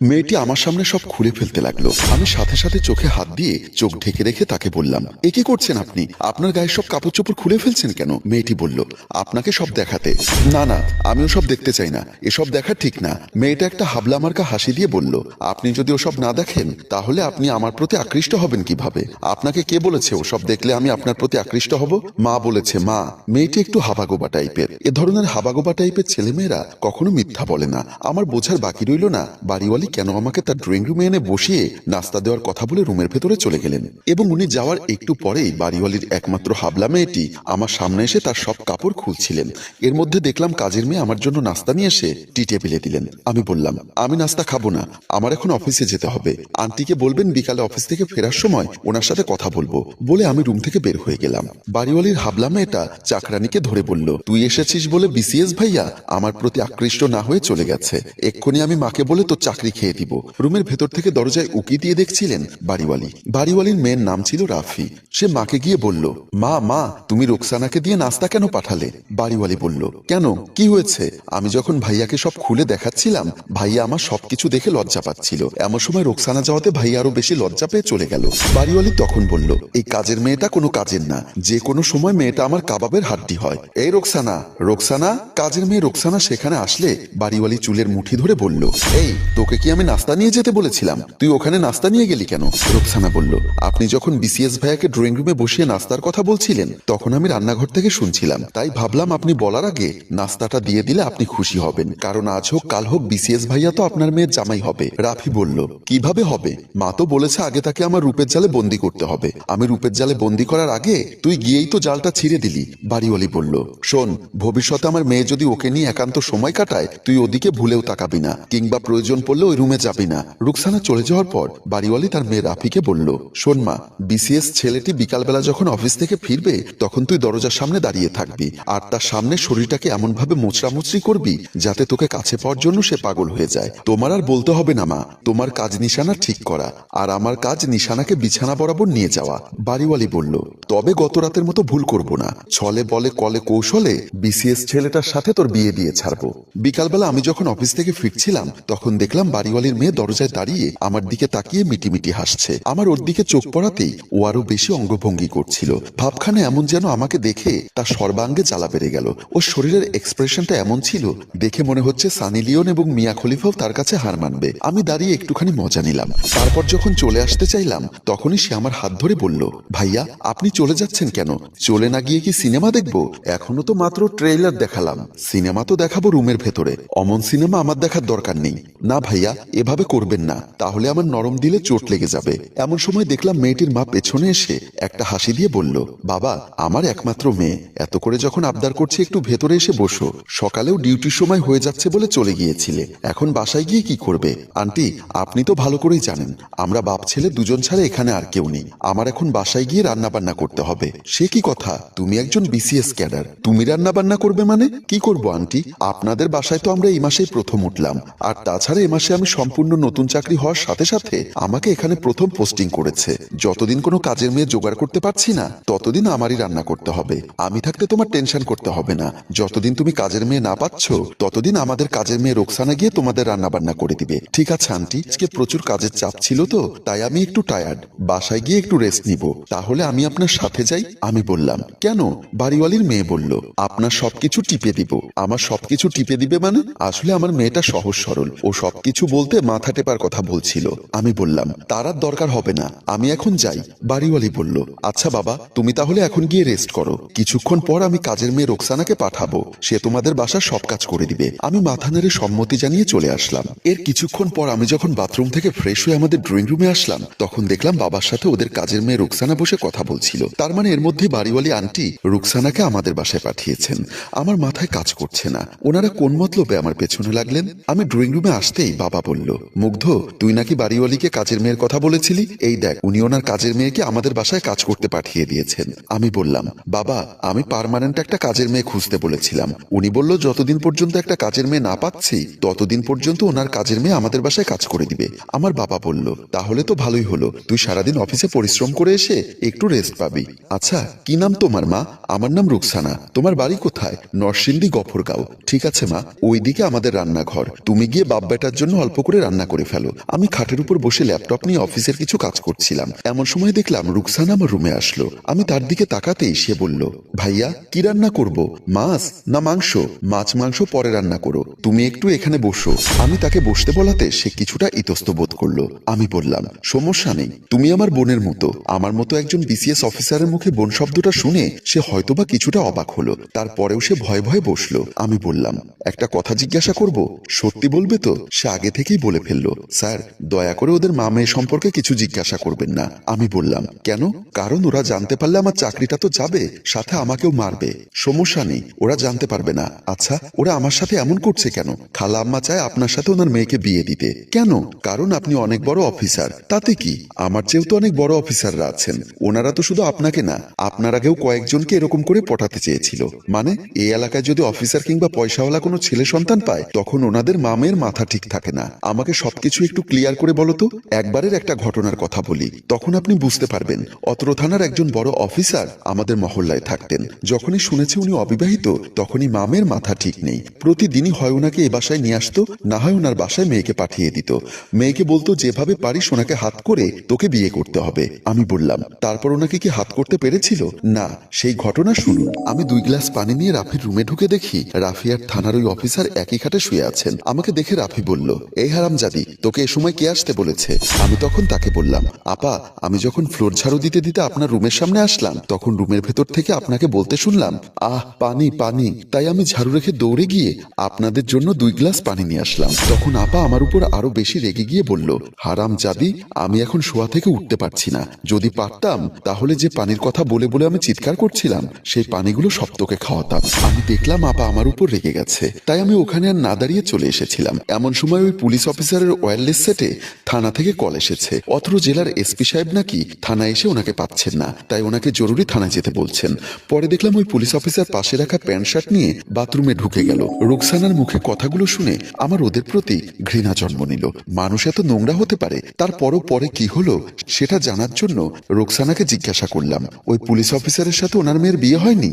মেয়েটি আমার সামনে সব খুলে ফেলতে লাগল। আমি সাথে সাথে চোখে হাত দিয়ে চোখ ঢেকে রেখে তাকে বললাম, এ কি করছেন আপনি? আপনার গায়ে সব কাপড় চোপড় খুলে ফেলছেন কেন? মেয়েটি বলল, আপনাকে সব দেখাতে। না না, আমিও সব দেখতে চাই না। এসব দেখা ঠিক না। মেয়েটা একটা হাবলা মার্কা হাসি দিয়ে বলল, আপনি যদি ওসব না দেখেন, তাহলে আপনি আমার প্রতি আকৃষ্ট হবেন কীভাবে? আপনাকে কে বলেছে ওসব দেখলে আমি আপনার প্রতি আকৃষ্ট হব? মা বলেছে, মা। মেয়েটি একটু হাবাগোবা টাইপের। এ ধরনের হাবাগোবা টাইপের ছেলেমেয়েরা কখনো মিথ্যা বলে না। আমার বোঝার বাকি রইল না, বাড়িওয়ালি কেন আমাকে তার ড্রয়িং রুমে এনে বসিয়ে নাস্তা দেওয়ার কথা বলে রুমের ভেতরে চলে গেলেন? এবং উনি যাওয়ার একটু পরেই বাড়িওয়ালির একমাত্র হাবলা মেয়েটি আমার সামনে এসে তার সব কাপড় খুলছিলেন। এর মধ্যে দেখলাম কাজের মেয়ে আমার জন্য নাস্তা নিয়ে এসে টি টেবিলে দিলেন। আমি বললাম, আমি নাস্তা খাব না, আমার এখন অফিসে যেতে হবে। আন্টিকে বলবেন বিকালে অফিস থেকে ফেরার সময় ওনার সাথে কথা বলব। বলে আমি রুম থেকে বের হয়ে গেলাম। বাড়িওয়ালির হাবলা মেয়েটা চাকরানিকে ধরে বলল, তুই এসেছিস বলে বিসিএস ভাইয়া আমার প্রতি আকৃষ্ট না হয়ে চলে গেছে। এক্ষুনি আমি মাকে বলে তোর চাকরি খেয়ে দিব। রুমের ভেতর থেকে দরজায় উকি দিয়ে দেখছিলেন বাড়িওয়ালি। বাড়িওয়ালির মেয়ের নাম ছিল রাফি। সে মাকে গিয়ে বলল, মা মা, তুমি রোকসানাকে দিয়ে নাস্তা কেন পাঠালে? বাড়িওয়ালি বলল, কেন? কি হয়েছে? আমি যখন ভাইয়াকে সব খুলে দেখাচ্ছিলাম, ভাইয়া আমার সবকিছু দেখে লজ্জা পাচ্ছিল। এমন সময় রোকসানা যাওয়াতে ভাইয়া আরও বেশি লজ্জা পেয়ে চলে গেল। বাড়িওয়ালি তখন বলল, এই কাজের মেয়েটা কোনো কাজের না। যে কোনো সময় মেয়েটা আমার কাবাবের হাড্ডি হয়। এই রোকসানা রোকসানা, কাজের মেয়ে রোকসানা সেখানে আসলে? বাড়িওয়ালি চুলের মুঠি ধরে বলল, এই, তোকে কি আমি নাস্তা নিয়ে যেতে বলেছিলাম? তুই ওখানে নাস্তা নিয়ে গেলি কেন? রোকসানা বলল, আপনি যখন বিসিএস ভাইয়াকে ড্রয়িং রুমে বসিয়ে নাস্তার কথা বলছিলেন, তখন আমি রান্নাঘর থেকে শুনছিলাম। তাই ভাবলাম আপনি বলার আগে নাস্তাটা দিয়ে দিলে আপনি খুশি হবেন। কারণ আজ হোক, কাল হোক বিসিএস ভাইয়া তো আপনার মেয়ের জামাই হবে। রাফি বলল, কীভাবে হবে? মা তো বলেছে আগে তাকে আমার রূপের জালে বন্দি করতে হবে। আমি রূপের জালে বন্দি করার আগে তুই গিয়েই তো জালটা ছিঁড়ে দিলি। বাড়িওয়ালি বলল, শোন, ভবিষ্যতে আমার মেয়ে যদি ওকে নিয়ে একান্ত সময় কাটায়, তুই ওদিকে ভুলেও তাকাবি না, কিংবা প্রয়োজন পড়লে ওই রুমে যাবি না। রুকসানা চলে যাওয়ার পর বাড়িওয়ালি তার মেয়ে রাফিকে বলল, শোন মা বিসিএস ছেলেটি বিকালবেলা যখন অফিস থেকে ফিরবে, তখন তুই দরজার সামনে দাঁড়িয়ে থাকবি আর তার সামনে শরীরটাকে এমন ভাবে মোচড়ামুচড়ি করবি যাতে তোকে কাছে পাওয়ার জন্য সে পাগল হয়ে যায়। তোমার আর বলতে হবে না মা, তোমার কাজ নিশানা ঠিক করা আর আমার কাজ নিশানাকে বিছানা বরাবর নিয়ে যাওয়া। বাড়িওয়ালি বলল, তবে গত রাতের মতো ভুল করব না। ছলে বলে কলে কৌশলে বিসিএস ছেলেটার সাথে তোর বিয়ে দিয়ে ছাড়বো। বিকালবেলা আমি যখন অফিস থেকে ফিরছিলাম, তখন দেখলাম বাড়িওয়ালির মেয়ে দরজায় দাঁড়িয়ে আমার দিকে তাকিয়ে মিটিমিটি হাসছে। আমার ওর দিকে চোখ পড়াতেই ও আরও বেশি অঙ্গভঙ্গি করছিল। ভাবখানে এমন যেন আমাকে দেখে তার সর্বাঙ্গে জ্বালা বেড়ে গেল। ওর শরীরের এক্সপ্রেশনটা এমন ছিল, দেখে মনে হচ্ছে সানি লিওন এবং মিয়া খলিফাও তার কাছে হার মানবে। আমি দাঁড়িয়ে একটুখানি মজা নিলাম। তারপর যখন চলে আসতে চাইলাম, তখনই সে আমার হাত ধরে বলল, ভাইয়া, আপনি চলে যাচ্ছেন কেন? চলে না গিয়ে কি সিনেমা দেখব? এখনও তো মাত্র ট্রেইলার দেখালাম। সিনেমা তো দেখাবো রুমের ভেতরে। অমন সিনেমা আমার দেখার দরকার নেই। না ভাইয়া এভাবে করবেন না। তাহলে আমার নরম দিলে চোট লেগে যাবে। এমন সময় দেখলাম মেয়েটির মা পেছনে এসে একটা হাসি দিয়ে বলল, বাবা, আমার একমাত্র মেয়ে। এত করে যখন আবদার করছে, একটু ভেতরে এসে বসো। সকালেও ডিউটির সময় হয়ে যাচ্ছে বলে চলে গিয়েছিলে। এখন বাসায় গিয়ে কি করবে? আন্টি, আপনি তো ভালো করেই জানেন, আমরা বাপ ছেলে দুজন ছাড়া এখানে আর কেউ নেই। আমার এখন বাসায় গিয়ে রান্না বান্না করতে হবে। সে কি কথা? তুমি একজন বিসিএস ক্যাডার। তুমি রান্না বান্না করবে মানে? কি করব, আন্টি? আপনাদের বাসায় তো আমরা এই মাসেই প্রথম উঠলাম। আর তাছাড়া এ মাসে আমি সম্পূর্ণ নতুন চাকরি হওয়ার সাথে সাথে আমাকে এখানে প্রথম পোস্টিং করেছে। যতদিন কোনো কাজের মেয়ে জোগাড় করতে পারছি না, ততদিন আমারই রান্না করতে হবে। আমি থাকতে তোমার টেনশন করতে হবে না। যতদিন তুমি কাজের মেয়ে না পাচ্ছ, ততদিন আমাদের কাজের মেয়ে রোকসানা গিয়ে তোমাদের রান্না বান্না করে দিবে। ঠিক আছে, আন্টি। আজকে প্রচুর কাজের চাপ ছিল তো, তাই আমি একটু টায়ার্ড বাসায় গিয়ে একটু রেস্ট নিব। তাহলে আমি আপনার সাথে যাই, আমি বললাম, কেন? বাড়িওয়ালির মেয়ে বলল, আপনার সবকিছু টিপে দিব। আমার সবকিছু টিপে দিবে মানে? আসলে আমার মেয়েটা সহজ সরল। ও সবকিছু বলতে মাথা টেপার কথা বলছিল। আমি বললাম তার আর দরকার হবে না। আমি এখন যাই, বাড়িওয়ালি বলল আচ্ছা বাবা, তুমি তাহলে এখন গিয়ে রেস্ট করো। কিছুক্ষণ পর আমি কাজের মেয়ে রোকসানাকে পাঠাবো। সে তোমাদের বাসার সব কাজ করে দিবে। আমি মাথা নেড়ে সম্মতি জানিয়ে চলে আসলাম। এর কিছুক্ষণ পর আমি যখন বাথরুম থেকে ফ্রেশ হয়ে আমাদের ড্রয়িং রুমে আসলাম, তখন দেখলাম বাবার সাথে ওদের কাজের মেয়ে রুকসানা বসে কথা বলছিল। তার মানে এর মধ্যে বাড়িওয়ালি আন্টি রুকসানাকে আমাদের বাসায় পাঠিয়েছেন। আমার মাথায় কাজ করছে না। ওনারা কোন মতলবে আমার পেছনে লাগলেন? আমি ড্রয়িং রুমে আসতেই বাবা বলল, মুগ্ধ, তুই নাকি বাড়িওয়ালিকে কাজের মেয়ের কথা বলেছিলি? এই দেখ, উনি ওনার কাজের মেয়েকে আমাদের বাসায় কাজ করতে পাঠিয়ে দিয়েছেন। আমি বললাম, বাবা, আমি পার্মানেন্ট একটা কাজের মেয়ে খুঁজতে বলেছিলাম। উনি বলল, যতদিন পর্যন্ত একটা কাজের মেয়ে না পাচ্ছি, ততদিন পর্যন্ত ওনার কাজের মেয়ে আমাদের বাসায় কাজ করে দিবে। আমার বাবা বলল, তাহলে তো ভালোই হলো। তুই সারাদিন অফিসে পরিশ্রম করে এসে একটু রেস্ট পাবি। আচ্ছা কি নাম তোমার, মা? আমার নাম রুকসানা। তোমার বাড়ি কোথায়? নরসিংদী গফরগাঁও। ঠিক আছে, মা। ওইদিকে আমাদের রান্নাঘর। তুমি গিয়ে বাপ বেটার জন্য অল্প করে রান্না করে ফেলো। আমি খাটের উপর বসে ল্যাপটপ নিয়ে অফিসের কিছু কাজ করছিলাম। এমন সময় দেখলাম রুকসানা আমার রুমে আসলো। আমি তার দিকে তাকাতেই সে বলল, ভাইয়া, কি রান্না করব? মাছ না মাংস? মাছ, মাংস পরে রান্না করো। তুমি একটু এখানে বসো। আমি তাকে বসতে বলাতে সে কিছুটা ইতস্ত বোধ করল। আমি বললাম, সমস্যা নেই। তুমি আমার বোনের মতো। আমার মতো একজন বিসিএস অফিসারের মুখে বোন শব্দটা শুনে সে হয়তোবা কিছুটা অবাক হলো। তারপরেও সে ভয়ে ভয়ে বসল। আমি বললাম, একটা কথা জিজ্ঞাসা করব? সত্যি বলবে তো? সে আগে থেকেই বলে ফেলল, স্যার, দয়া করে ওদের মা মেয়ে সম্পর্কে কিছু জিজ্ঞাসা করবেন না। আমি বললাম, কেন? কারণ ওরা জানতে পারলে আমার চাকরিটা তো যাবে, সাথে আমাকেও মারবে। সমস্যা নেই, ওরা জানতে পারবে না। আচ্ছা ওরা আমার সাথে এমন করছে কেন? খালা আম্মা চায় আপনার সাথে ওনার মেয়েকে বিয়ে দিতে। কেন? কারণ আপনি অনেক বড় অফিসার। তাতে কি? আমার চেয়েও তো অনেক বড় অফিসাররা আছেন। ওনারা তো শুধু আপনাকে না, আপনার আগেও কয়েকজনকে এরকম করে পটাতে চেয়েছিল। মানে এই এলাকায় যদি অফিসার কিংবা পয়সাওয়ালা কোনো ছেলে সন্তান পায়, তখন ওনাদের মামের মাথা ঠিক থাকে না। আমাকে সবকিছু একটু ক্লিয়ার করে বলো তো। একবারের একটা ঘটনার কথা বলি। তখন আপনি বুঝতে পারবেন, অত্র থানার একজন বড় অফিসার আমাদের মহল্লায় থাকতেন। যখনই শুনেছে উনি অবিবাহিত, তখনই মামের মাথা ঠিক নেই। প্রতিদিনই হয় ওনাকে এ বাসায় নিয়ে আসতো, না হয় ওনার বাসায় মেয়েকে পাঠিয়ে দিত। মেয়েকে বলতো, যেভাবে পারিস ওনাকে হাত করে তোকে বিয়ে করতে হবে। আমি বললাম, তারপর ওনাকে কি হাত করতে পেরেছিল? না, সেই ঘটনা শুনুন। আমি দুই গ্লাস পানি নিয়ে রাফির রুমে ঢুকে দেখি, রাফি আর থানার ওই অফিসার একই খাটে শুয়ে আছেন। আমাকে দেখে রাফি বলল এই হারাম জাদি, তোকে এ সময় কে আসতে বলেছে? আমি তখন তাকে বললাম, আপা, আমি যখন ফ্লোর ঝাড়ু দিতে দিতে আপনার রুমের সামনে আসলাম, তখন রুমের ভেতর থেকে আপনাকে বলতে শুনলাম, আহ, পানি পানি। তাই আমি ঝাড়ু রেখে দৌড়ে গিয়ে আপনাদের জন্য দুই গ্লাস পানি নিয়ে আসলাম। তখন আপা আমার উপর আরও বেশি রেগে গিয়ে বলল, হারাম জাদি, আমি এখন শোয়া থেকে উঠতে পারছি না। যদি পারতাম, তাহলে যে পানির কথা বলে বলে আমি চিৎকার করছিলাম, সেই পানিগুলো সব তোকে খাওয়াতাম। আমি দেখলাম আপা আমার উপর রেগে গেছে। তাই আমি ওখানে আর না দাঁড়িয়ে চলে এসেছিলাম। এমন সময় ওই পুলিশ অফিসারের ওয়্যারলেস সেটে থানা থেকে কল এসেছে। অথর জেলার এসপি সাহেব নাকি থানায় এসে ওনাকে পাচ্ছেন না, তাই ওনাকে জরুরি থানায় যেতে বলছেন। পরে দেখলাম ওই পুলিশ অফিসার পাশে রাখা প্যান্ট শার্ট নিয়ে বাথরুমে ঢুকে গেল। রুকসানার মুখে কথাগুলো শুনে আমার ওদের প্রতি ঘৃণা জন্ম নিল। মানুষ এত নোংরা হতে পারে, তারপরও পরে কি হলো সেটা জানার জন্য রোকসানাকে জিজ্ঞাসা করলাম। ওই পুলিশ অফিসারের সাথে ওনার মেয়ের বিয়ে হয়নি?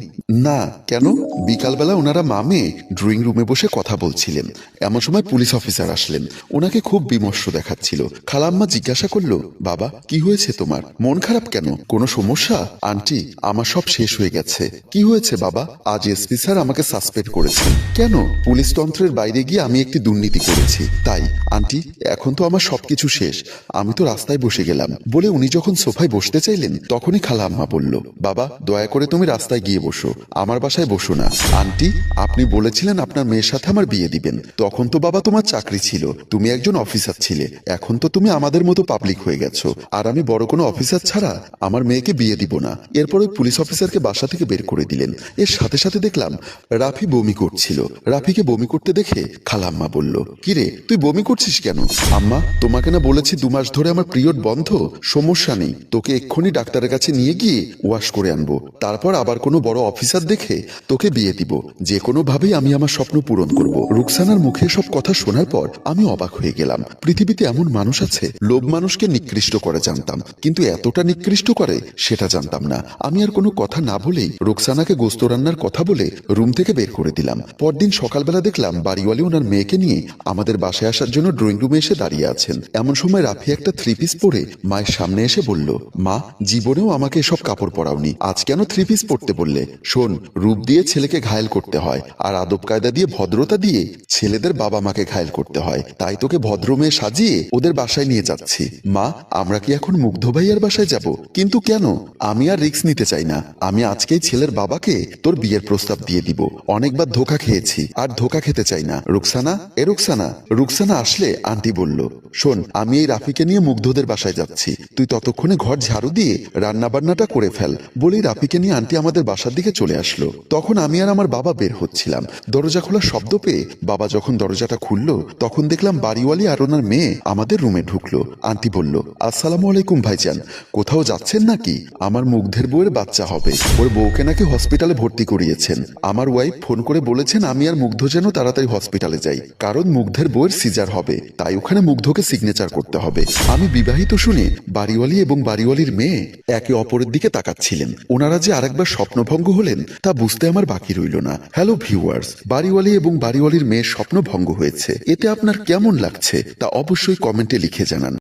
না, কেন? বিকালবেলা ওনারা মামে ড্রয়িং রুমে বসে কথা বলছিলেন। এমন সময় পুলিশ অফিসার আসলেন। ওনাকে খুব বিমর্ষ দেখাচ্ছিল। খালাম্মা জিজ্ঞাসা করল, বাবা, কি হয়েছে তোমার? মন খারাপ কেন? কোনো সমস্যা? আন্টি, আমার সব শেষ হয়ে গেছে। কি হয়েছে, বাবা? আজ এসপি স্যার আমাকে সাসপেন্ড করেছেন। কেন? পুলিশ তন্ত্রের বাইরে গিয়ে আমি একটি দুর্নীতি করেছি। তাই, আন্টি, এখন তো আমার সবকিছু শেষ। আমি তো রাস্তায় বসে গেলাম। বলে উনি যখন সোফায় বসতে চাইলেন, তখনই খালাম্মা বলল, বাবা, দয়া করে তুমি রাস্তায় গিয়ে বসো। আমার বাসায় বসো না। আন্টি, আপনি বলেছিলেন আপনার মেয়ের সাথে আমার বিয়ে দিবেন। তখন তো বাবা তোমার চাকরি ছিল। তুমি একজন অফিসার ছিলে। এখন তো তুমি আমাদের মতো পাবলিক হয়ে গেছো। আর আমি বড় কোনো অফিসার ছাড়া আমার মেয়েকে বিয়ে দিব না। এরপর ওই পুলিশ অফিসারকে বাসা থেকে বের করে দিলেন। এর সাথে সাথে দেখলাম, রাফি বমি করছিল। রাফিকে বমি করতে দেখে খালাম্মা বলল, কিরে, তুই বমি করছিস কেন? আম্মা, তোমাকে না বলেছি দু মাস ধরে আমার পিরিয়ড বন্ধ। সমস্যা নেই। তোকে এক্ষুনি ডাক্তারের কাছে নিয়ে গিয়ে ওয়াশ করে আনব। তারপর আবার কোনো বড় অফিসার দেখে তোকে বিয়ে দিব। যে কোনো ভাবেই আমি আমার স্বপ্ন পূরণ করব। রুকসানার মুখে সব কথা শোনার পর আমি অবাক হয়ে গেলাম। পৃথিবীতে এমন মানুষ আছে, লোভ মানুষকে নিকৃষ্ট করে জানতাম। কিন্তু এতটা নিকৃষ্ট করে, সেটা জানতাম না। আমি আর কোনো কথা না বলেই রোকসানাকে গোস্ত রান্নার কথা বলে রুম থেকে বের করে দিলাম। পরদিন সকালবেলা দেখলাম বাড়িওয়ালি ওনার মেয়েকে নিয়ে আমাদের বাসায় আসার জন্য ড্রয়িং রুমে এসে দাঁড়িয়ে আছেন। এমন সময় রাফি একটা থ্রি পিস পরে মায়ের সামনে এসে বলল, মা, জীবনেও আমাকে এসব কাপড় পরাওনি। আজ কেন থ্রি পিস পরতে বললে? শোন, রূপ দিয়ে ছেলেকে ঘায়েল করতে হয়, আর আদব কায়দা দিয়ে ভদ্রতা দিয়ে ছেলেদের বাবা মাকে ঘায়েল করতে হয়। তাই তোকে ভদ্র মেয়ে সাজিয়ে ওদের বাসায় নিয়ে যাচ্ছি। মা, আমরা কি এখন মুগ্ধ ভাইয়ার বাসায় যাব? কিন্তু কেন? আমি আর রিস্ক নিতে চাই না। আমি আজকেই ছেলের বাবাকে তোর বিয়ের প্রস্তাব দিয়ে দিব। অনেকবার ধোকা খেয়েছি, আর ধোকা খেতে চাই না। রুকসানা? এ রুকসানা? রুকসানা আসলে আন্টি বলল, শোন, আমি এই রাফিকে নিয়ে মুগ্ধদের বাসায় যাচ্ছি। তুই ততক্ষণে ঘর ঝাড়ু দিয়ে রান্না বান্নাটা করে ফেল। বলেই রাফিকে নিয়ে আন্টি আমাদের বাসার দিকে চলে আসলো। তখন আমি আর আমার বাবা বের হচ্ছিলাম। দরজা খোলার শব্দ পেয়ে বাবা যখন দরজাটা খুললো, তখন দেখলাম বাড়িওয়ালি আর ওনার মেয়ে আমাদের রুমে ঢুকলো। আন্টি বলল, আসসালামু আলাইকুম ভাইজান, কোথাও যাচ্ছেন নাকি? আমার মুগ্ধের বউয়ের বাচ্চা হবে। ওর বউকে নাকি হসপিটালে ভর্তি করিয়েছেন। আমার ওয়াইফ ফোন করে বলেছেন আমি আর মুগ্ধ যেন তাড়াতাড়ি হসপিটালে যাই, কারণ মুগ্ধের বউয়ের সিজার হবে, তাই ওখানে মুগ্ধকে সিগনেচার করতে হবে। আমি বিবাহিত শুনে বাড়িওয়ালি এবং বাড়িওয়ালির মেয়ে একে অপরের দিকে তাকাচ্ছিলেন। ওনারা যে আরেকবার স্বপ্নভঙ্গ হলেন, তা বুঝতে আমার বাকি রইল না। হ্যালো ভিউয়ার্স বাড়িওয়ালি এবং বাড়িওয়ালির মেয়ের স্বপ্নভঙ্গ হয়েছে। এতে আপনার কেমন লাগছে তা অবশ্যই কমেন্টে লিখে জানান।